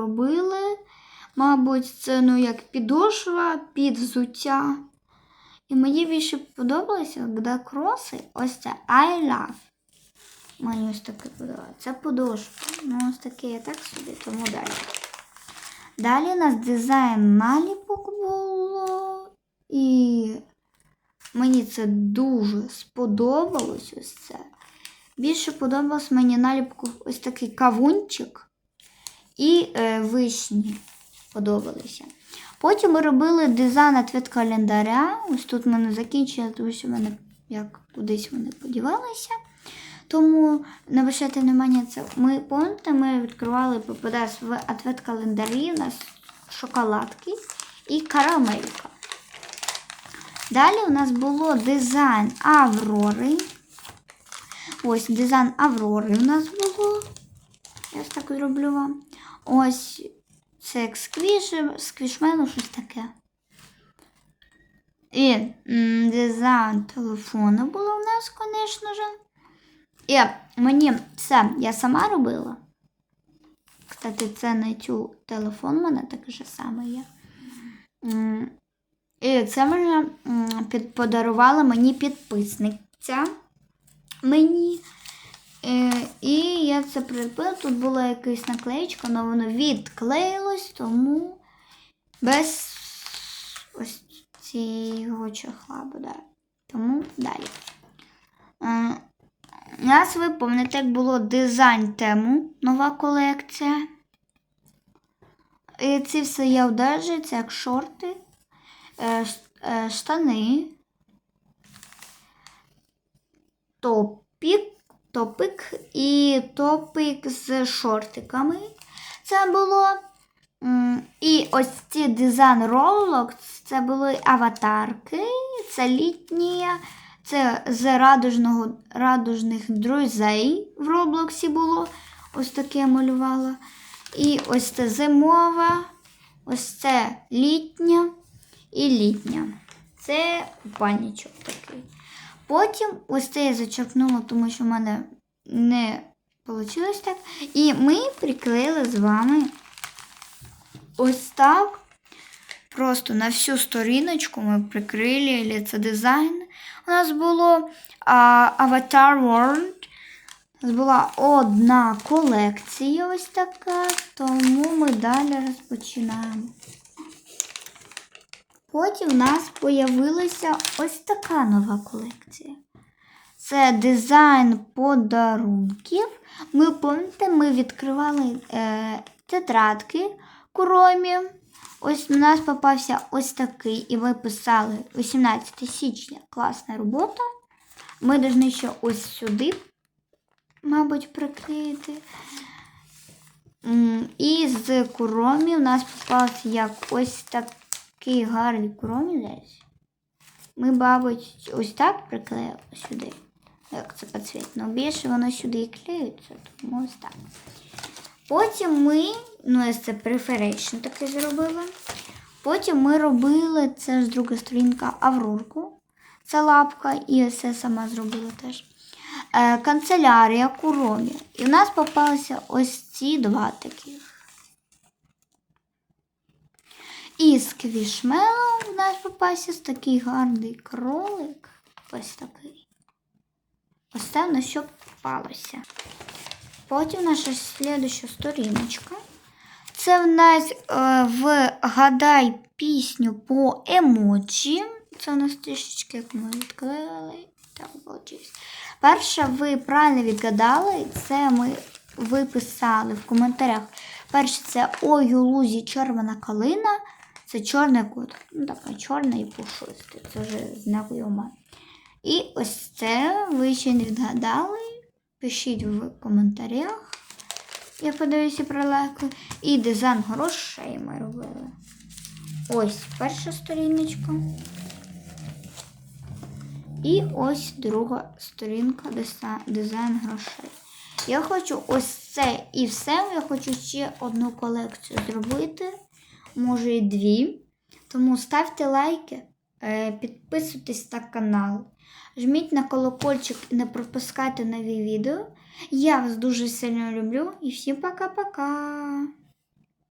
робили. Мабуть, це ну, як підошва під взуття. І мені більше подобалося, де кроси, ось це I love. Мені ось таке подобається. Це подошва. Ну, ось таке я так собі, тому далі. Далі у нас дизайн наліпок було. І мені це дуже сподобалось ось це. Більше подобалось мені наліпку ось такий кавунчик і е, вишні подобалися. Потім ми робили дизайн від календаря. Ось тут в мене закінчили, тому що в мене як кудись вони подівалися. Тому не обращайте внимання це. Ми пам'ятаєте, ми відкривали попадає в ответ календарі. У нас шоколадки і карамелька. Далі у нас було дизайн Аврори. Ось дизайн Аврори у нас було. Я ось так зроблю вам. Ось це як сквіш, сквішмену, щось таке. І м, дизайн телефону було у нас, звісно ж. І мені це я сама робила. Кстати, це не цю телефон у мене такий же самий є. І це мене подарувала мені підписниця. Мені. Е, і я це прилепила. Тут була якась наклеєчка, але воно відклеїлось, тому без ось цього чохла буде. Тому далі. Е, у нас ви пам'ятаєте, як було дизайн тему, нова колекція. І ці все є одежі, це як шорти, е, е, штани, топік, топик і топик з шортиками. Це було. І ось ці дизайн Roblox, це були аватарки, це літні, це з радужного, радужних друзей в Роблоксі було. Ось таке я малювала. І ось це зимова, ось це літня і літня. Це купальничок такий. Потім ось це я зачерпнула, тому що в мене не вийшло так. І ми приклеїли з вами ось так. Просто на всю сторіночку ми прикрили це дизайн. У нас було а, Avatar World. У нас була одна колекція ось така, тому ми далі розпочинаємо. Потім в нас з'явилася ось така нова колекція. Це дизайн подарунків. Ми пам'ятаєте, ми відкривали е, тетрадки куромі. Ось у нас попався ось такий, і ми писали 18 січня. Класна робота. Ми повинні ще ось сюди, мабуть, приклеїти. І з куромі у нас попався як ось такий гарний куромі. Ми, мабуть, ось так приклеїли сюди. Як це підсвітно. Більше воно сюди і клеюється, тому ось так. Потім ми, ну, ось це преферейшн таке зробили. Потім ми робили, це ж друга сторінка, Аврорку. Це лапка, і ось це сама зробила теж. Е, канцелярія Куромі. І в нас попалися ось ці два таких. І з квішмелом в нас попався такий гарний кролик. Ось такий. Ось це на що попалося. Потім наша слідуща сторіночка. Це в нас е, в Гадай пісню по емоджі. Це у нас трішечки, як ми відклеїли. Так. Перше, ви правильно відгадали. Це ми виписали в коментарях. Перше, це Ой у лузі червона калина. Це чорний кут. Ну, така чорна і пушистий. Це вже знайома. І ось це ви ще не відгадали. Пишіть в коментарях. Я подивлюся про лайки. І дизайн грошей ми робили. Ось перша сторіночка. І ось друга сторінка дизайн грошей. Я хочу ось це і все. Я хочу ще одну колекцію зробити. Може і дві. Тому ставте лайки, е, підписуйтесь на канал. Жміть на колокольчик і не пропускайте нові відео. Я вас дуже сильно люблю і всім пока-пока!